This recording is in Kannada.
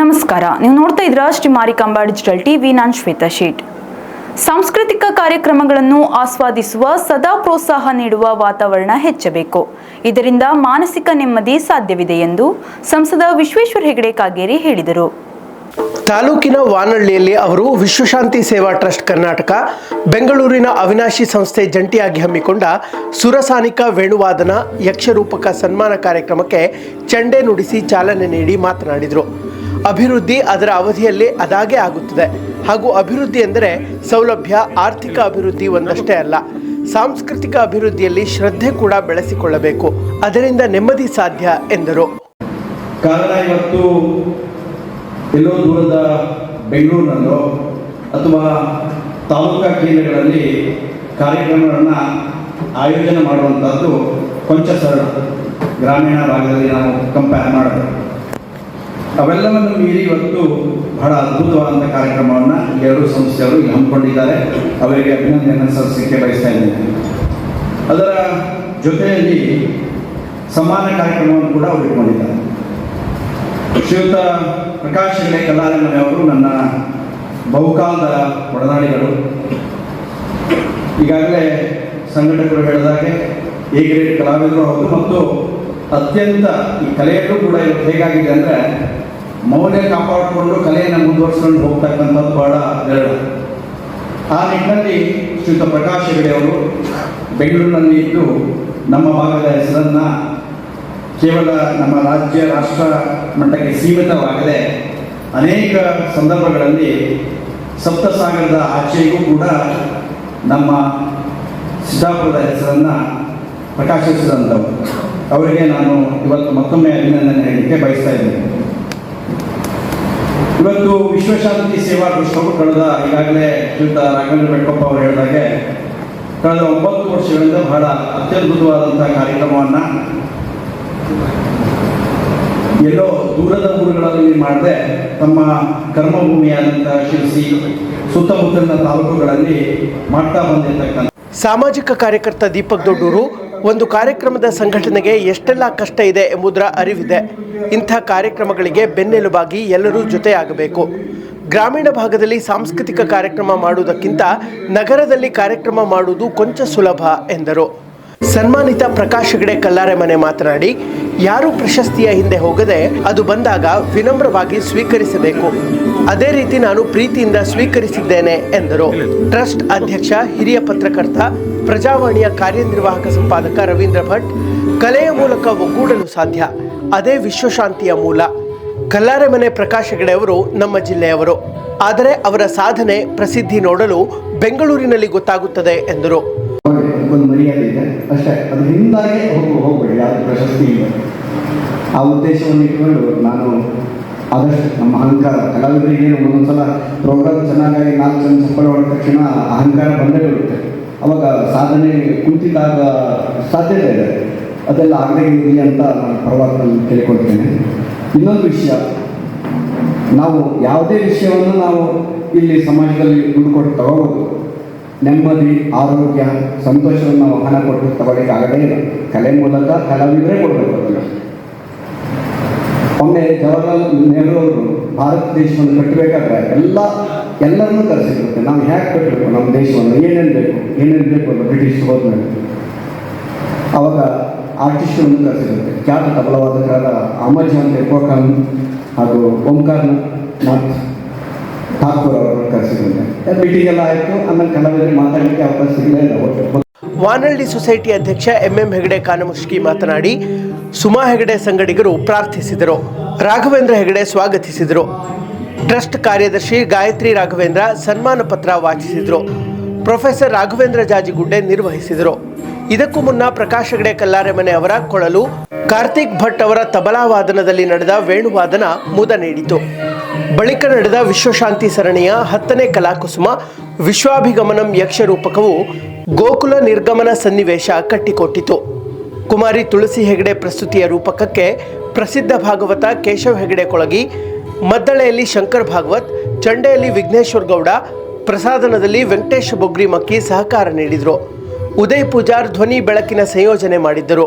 ನಮಸ್ಕಾರ. ನೀವು ನೋಡ್ತಾ ಇದ್ರ ಶ್ರೀ ಮಾರಿಕಾಂಬಾ ಡಿಜಿಟಲ್ ಟಿವಿ ನಾನು ಶ್ವೇತಾ ಶೇಟ್. ಸಾಂಸ್ಕೃತಿಕ ಕಾರ್ಯಕ್ರಮಗಳನ್ನು ಆಸ್ವಾದಿಸುವ, ಸದಾ ಪ್ರೋತ್ಸಾಹ ನೀಡುವ ವಾತಾವರಣ ಹೆಚ್ಚಬೇಕು. ಇದರಿಂದ ಮಾನಸಿಕ ನೆಮ್ಮದಿ ಸಾಧ್ಯವಿದೆ ಎಂದು ಸಂಸದ ವಿಶ್ವೇಶ್ವರ ಹೆಗಡೆ ಕಾಗೇರಿ ಹೇಳಿದರು. ತಾಲೂಕಿನ ವಾನಹಳ್ಳಿಯಲ್ಲಿ ಅವರು ವಿಶ್ವಶಾಂತಿ ಸೇವಾ ಟ್ರಸ್ಟ್ ಕರ್ನಾಟಕ, ಬೆಂಗಳೂರಿನ ಅವಿನಾಶಿ ಸಂಸ್ಥೆ ಜಂಟಿಯಾಗಿ ಹಮ್ಮಿಕೊಂಡ ಸುರಸಾನಿಕ ವೇಣುವಾದನ ಯಕ್ಷರೂಪಕ ಸನ್ಮಾನ ಕಾರ್ಯಕ್ರಮಕ್ಕೆ ಚಂಡೆ ನುಡಿಸಿ ಚಾಲನೆ ನೀಡಿ ಮಾತನಾಡಿದರು. ಅಭಿವೃದ್ಧಿ ಅದರ ಅವಧಿಯಲ್ಲಿ ಅದಾಗೆ ಆಗುತ್ತದೆ. ಹಾಗೂ ಅಭಿವೃದ್ಧಿ ಎಂದರೆ ಸೌಲಭ್ಯ, ಆರ್ಥಿಕ ಅಭಿವೃದ್ಧಿ ಒಂದಷ್ಟೇ ಅಲ್ಲ. ಸಾಂಸ್ಕೃತಿಕ ಅಭಿವೃದ್ಧಿಯಲ್ಲಿ ಶ್ರದ್ಧೆ ಕೂಡ ಬೆಳೆಸಿಕೊಳ್ಳಬೇಕು. ಅದರಿಂದ ನೆಮ್ಮದಿ ಸಾಧ್ಯ ಎಂದರು. ಕಾರಣ ಇವತ್ತು ಎಲ್ಲೋ ದೂರದ ಬೆಂಗಳೂರಿನಲ್ಲೋ ಅಥವಾ ತಾಲೂಕಾ ಕೇಂದ್ರಗಳಲ್ಲಿ ಕಾರ್ಯಕ್ರಮಗಳನ್ನು ಆಯೋಜನೆ ಮಾಡುವಂಥದ್ದು ಕೊಂಚ ಸರಳ. ಗ್ರಾಮೀಣ ಭಾಗದಲ್ಲಿ ನಾವು ಕಂಪೇರ್ ಮಾಡೋದು ಅವೆಲ್ಲವನ್ನು ಮೀರಿ ಇವತ್ತು ಬಹಳ ಅದ್ಭುತವಾದಂಥ ಕಾರ್ಯಕ್ರಮವನ್ನು ಎರಡು ಸಂಸ್ಥೆಯವರು ಇಲ್ಲಿ ಹಮ್ಮಿಕೊಂಡಿದ್ದಾರೆ. ಅವರಿಗೆ ಅಭಿನಂದನೆಯನ್ನು ಸಲ್ಲಿಸಲಿಕ್ಕೆ ಬಯಸ್ತಾ ಇದ್ದೇನೆ. ಅದರ ಜೊತೆಯಲ್ಲಿ ಸಮಾನ ಕಾರ್ಯಕ್ರಮವನ್ನು ಕೂಡ ಅವರು ಇಟ್ಕೊಂಡಿದ್ದಾರೆ. ಶ್ರೀಯುತ ಪ್ರಕಾಶ್ ಹೆಗಡೆ ಕಲ್ಲಾರಮನೆಯವರು ನನ್ನ ಬಹುಕಾಲದ ಒಡನಾಡಿಗಳು ಈಗಾಗಲೇ ಸಂಘಟಕರು ಹೇಳಿದಾಗೆ ಎ ಗ್ರೇಡ್ ಕಲಾವಿದರು ಹೌದು. ಮತ್ತು ಅತ್ಯಂತ ಈ ಕಲೆಯಲ್ಲೂ ಕೂಡ ಇವತ್ತು ಹೇಗಾಗಿದೆ ಅಂದರೆ ಮೌಲ್ಯ ಕಾಪಾಡಿಕೊಂಡು ಕಲೆಯನ್ನು ಮುಂದುವರಿಸಿಕೊಂಡು ಹೋಗ್ತಕ್ಕಂಥದ್ದು ಬಹಳ ವಿರಳ ಆ ನಿಟ್ಟಿನಲ್ಲಿ ಶ್ರೀಯುತ ಪ್ರಕಾಶ್ ಹೆಗಡೆ ಅವರು ಬೆಂಗಳೂರಿನಲ್ಲಿ ಇದ್ದು ನಮ್ಮ ಭಾಗದ ಹೆಸರನ್ನು ಕೇವಲ ನಮ್ಮ ರಾಜ್ಯ ರಾಷ್ಟ್ರ ಮಟ್ಟಕ್ಕೆ ಸೀಮಿತವಾಗದೆ ಅನೇಕ ಸಂದರ್ಭಗಳಲ್ಲಿ ಸಪ್ತಸಾಗರದ ಆಚೆಗೂ ಕೂಡ ನಮ್ಮ ಸಿದ್ದಾಪುರದ ಹೆಸರನ್ನು ಪ್ರಕಾಶಿಸಿದಂಥವು ಅವರಿಗೆ ನಾನು ಇವತ್ತು ಮತ್ತೊಮ್ಮೆ ಅಭಿನಂದನೆ ಹೇಳಲಿಕ್ಕೆ ಬಯಸ್ತಾ ಇದ್ದೇನೆ. ಇವತ್ತು ವಿಶ್ವಶಾಂತಿ ಸೇವಾ ಟ್ರಸ್ಟವರು ಕಳೆದ ಈಗಾಗಲೇ ಶ್ರೀಯುತ ರಾಘವೇಂದ್ರ ಬೆಟ್ಟಪ್ಪ ಅವರು ಹೇಳಿದಾಗೆ, ಕಳೆದ ಒಂಬತ್ತು ವರ್ಷಗಳಿಂದ ಬಹಳ ಅತ್ಯದ್ಭುತವಾದಂತಹ ಕಾರ್ಯಕ್ರಮವನ್ನು ಎಲ್ಲೋ ದೂರದ ಊರುಗಳಲ್ಲಿ ಮಾಡದೆ ತಮ್ಮ ಕರ್ಮಭೂಮಿಯಾದಂಥ ಶಿರಸಿ, ಸುತ್ತಮುತ್ತಲಿನ ತಾಲೂಕುಗಳಲ್ಲಿ ಮಾಡ್ತಾ ಬಂದಿರತಕ್ಕಂಥ ಸಾಮಾಜಿಕ ಕಾರ್ಯಕರ್ತ ದೀಪಕ್ ದೊಡ್ಡೂರು ಒಂದು ಕಾರ್ಯಕ್ರಮದ ಸಂಘಟನೆಗೆ ಎಷ್ಟೆಲ್ಲ ಕಷ್ಟ ಇದೆ ಎಂಬುದರ ಅರಿವಿದೆ. ಇಂಥ ಕಾರ್ಯಕ್ರಮಗಳಿಗೆ ಬೆನ್ನೆಲುಬಾಗಿ ಎಲ್ಲರೂ ಜೊತೆಯಾಗಬೇಕು. ಗ್ರಾಮೀಣ ಭಾಗದಲ್ಲಿ ಸಾಂಸ್ಕೃತಿಕ ಕಾರ್ಯಕ್ರಮ ಮಾಡುವುದಕ್ಕಿಂತ ನಗರದಲ್ಲಿ ಕಾರ್ಯಕ್ರಮ ಮಾಡುವುದು ಕೊಂಚ ಸುಲಭ ಎಂದರು. ಸನ್ಮಾನಿತ ಪ್ರಕಾಶ್ ಹೆಗಡೆ ಕಲ್ಲಾರೆಮನೆ ಮಾತನಾಡಿ ಯಾರೂ ಪ್ರಶಸ್ತಿಯ ಹಿಂದೆ ಹೋಗದೆ ಅದು ಬಂದಾಗ ವಿನಮ್ರವಾಗಿ ಸ್ವೀಕರಿಸಬೇಕು. ಅದೇ ರೀತಿ ನಾನು ಪ್ರೀತಿಯಿಂದ ಸ್ವೀಕರಿಸಿದ್ದೇನೆ, ಎಂದರು. ಟ್ರಸ್ಟ್ ಅಧ್ಯಕ್ಷ, ಹಿರಿಯ ಪತ್ರಕರ್ತ, ಪ್ರಜಾವಾಣಿಯ ಕಾರ್ಯನಿರ್ವಾಹಕ ಸಂಪಾದಕ ರವೀಂದ್ರ ಭಟ್, ಕಲೆಯ ಮೂಲಕ ಒಗ್ಗೂಡಲು ಸಾಧ್ಯ. ಅದೇ ವಿಶ್ವಶಾಂತಿಯ ಮೂಲ. ಕಲ್ಲಾರೆಮನೆ ಪ್ರಕಾಶ್ ಹೆಗಡೆಯವರು ನಮ್ಮ ಜಿಲ್ಲೆಯವರು. ಆದರೆ ಅವರ ಸಾಧನೆ ಪ್ರಸಿದ್ಧಿ ನೋಡಲು ಬೆಂಗಳೂರಿನಲ್ಲಿ ಗೊತ್ತಾಗುತ್ತದೆ, ಎಂದರು. ಒಂದು ಮರ್ಯಾದೆ ಇದೆ. ಅಷ್ಟೇ, ಅದು ಹಿಂದಾಗೆ ಹೋಗಿ ಹೋಗ್ಬೇಡಿ, ಯಾವುದು ಪ್ರಶಸ್ತಿ ಇಲ್ಲ. ಆ ಉದ್ದೇಶವನ್ನು ಇಟ್ಕೊಂಡು ನಾನು ಆದಷ್ಟು ನಮ್ಮ ಅಹಂಕಾರ, ಕಲಾವಿದರಿಗೆ ಒಂದೊಂದ್ಸಲ ಪ್ರೋಗ್ರಾಮ್ ಚೆನ್ನಾಗಾಗಿ ನಾಲ್ಕು ಜನ ಚಪ್ಪಳ ಮಾಡಿದ ತಕ್ಷಣ ಅಹಂಕಾರ ಬಂದೇ ಬರುತ್ತೆ ಅವಾಗ ಸಾಧನೆ ಕುಂತಿದಾಗ ಸಾಧ್ಯತೆ ಇದೆ. ಅದೆಲ್ಲ ಆಗದೆ ಇರಲಿ ಅಂತ ನಾನು ಪರವಾಗಿ ಕೇಳಿಕೊಳ್ತೇನೆ. ಇನ್ನೊಂದು ವಿಷಯ, ನಾವು ಯಾವುದೇ ವಿಷಯವನ್ನು ನಾವು ಇಲ್ಲಿ ಸಮಾಜದಲ್ಲಿ ದುಡ್ಡು ಕೊಟ್ಟು ತಗೋಬೋದು. ನೆಮ್ಮದಿ, ಆರೋಗ್ಯ, ಸಂತೋಷವನ್ನು ನಾವು ಹಣ ಕೊಟ್ಟು ತಗೊಳ್ಳಿಕ್ಕೆ ಆಗದೇ ಇಲ್ಲ. ಕಲೆ ಮೂಲಕ ಕಲಾವಿದರೇ ಕೊಡಬೇಕು ಅದನ್ನು. ಒಮ್ಮೆ ಜವಾಹರ್ಲಾಲ್ ನೆಹರು ಅವರು ಭಾರತ ದೇಶವನ್ನು ಕಟ್ಟಬೇಕಾದ್ರೆ ಎಲ್ಲ, ಎಲ್ಲರನ್ನೂ ಕರೆಸಿರುತ್ತೆ ನಾವು ಹೇಗೆ ಕಟ್ಟಬೇಕು, ನಮ್ಮ ದೇಶವನ್ನು ಏನೇನು ಬೇಕು ಏನೇನು ಬೇಕು ಅಂತ ಬ್ರಿಟಿಷ್ ಹೋದ್ಮೇಲೆ. ಅವಾಗ ಆರ್ಟಿಸ್ಟ್ಗಳನ್ನು ಕರೆಸಿರುತ್ತೆ ಖ್ಯಾತ ತಬಲವಾದಕರಾದ ಅಮರ್ ಜಾನ್ ತೆಕ್ಕೋಖಾನ್ ಹಾಗೂ ಓಂಕಾರ್ ನಾಥ್ ಠಾಕೂರ್ ಅವರನ್ನು ಎಲ್ಲ ಆಯಿತು, ಆಮೇಲೆ ಮಾತಾಡಲಿಕ್ಕೆ ಅವಕಾಶ ಸಿಗಲೇ ಇಲ್ಲ, ಒಟ್ಟು ವಾನಹಳ್ಳಿ ಸೊಸೈಟಿ ಅಧ್ಯಕ್ಷ ಎಂ ಎಂ ಹೆಗಡೆ ಕಾನಮುಷ್ಕಿ ಮಾತನಾಡಿ, ಸುಮಾ ಹೆಗಡೆ ಸಂಗಡಿಗರು ಪ್ರಾರ್ಥಿಸಿದರು, ರಾಘವೇಂದ್ರ ಹೆಗಡೆ ಸ್ವಾಗತಿಸಿದರು. ಟ್ರಸ್ಟ್ ಕಾರ್ಯದರ್ಶಿ ಗಾಯತ್ರಿ ರಾಘವೇಂದ್ರ ಸನ್ಮಾನ ಪತ್ರ ವಾಚಿಸಿದರು. ಪ್ರೊಫೆಸರ್ ರಾಘವೇಂದ್ರ ಜಾಜಿಗುಡ್ಡೆ ನಿರ್ವಹಿಸಿದರು. ಇದಕ್ಕೂ ಮುನ್ನ ಪ್ರಕಾಶ್ ಹೆಗಡೆ ಕಲ್ಲಾರೆಮನೆ ಅವರ ಕೊಳಲು ಕಾರ್ತಿಕ್ ಭಟ್ ಅವರ ತಬಲಾ ವಾದನದಲ್ಲಿ ನಡೆದ ವೇಣುವಾದನ ಮುದ ನೀಡಿತು. ಬಳಿಕ ನಡೆದ ವಿಶ್ವಶಾಂತಿ ಸರಣಿಯ ಹತ್ತನೇ ಕಲಾಕುಸುಮ ವಿಶ್ವಾಭಿಗಮನಂ ಯಕ್ಷರೂಪಕವು ಗೋಕುಲ ನಿರ್ಗಮನ ಸನ್ನಿವೇಶ ಕಟ್ಟಿಕೊಟ್ಟಿತು. ಕುಮಾರಿ ತುಳಸಿ ಹೆಗಡೆ ಪ್ರಸ್ತುತಿಯ ರೂಪಕಕ್ಕೆ ಪ್ರಸಿದ್ಧ ಭಾಗವತ ಕೇಶವ್ ಹೆಗಡೆ ಕೊಳಗಿ, ಮದ್ದಳೆಯಲ್ಲಿ ಶಂಕರ್ ಭಾಗವತ್, ಚಂಡೆಯಲ್ಲಿ ವಿಘ್ನೇಶ್ವರ್ ಗೌಡ, ಪ್ರಸಾದನದಲ್ಲಿ ವೆಂಕಟೇಶ್ ಬೊಗ್ರಿ ಮಕ್ಕಿ ಸಹಕಾರ ನೀಡಿದರು. ಉದಯ್ ಪೂಜಾರ್ ಧ್ವನಿ ಬೆಳಕಿನ ಸಂಯೋಜನೆ ಮಾಡಿದ್ದರು.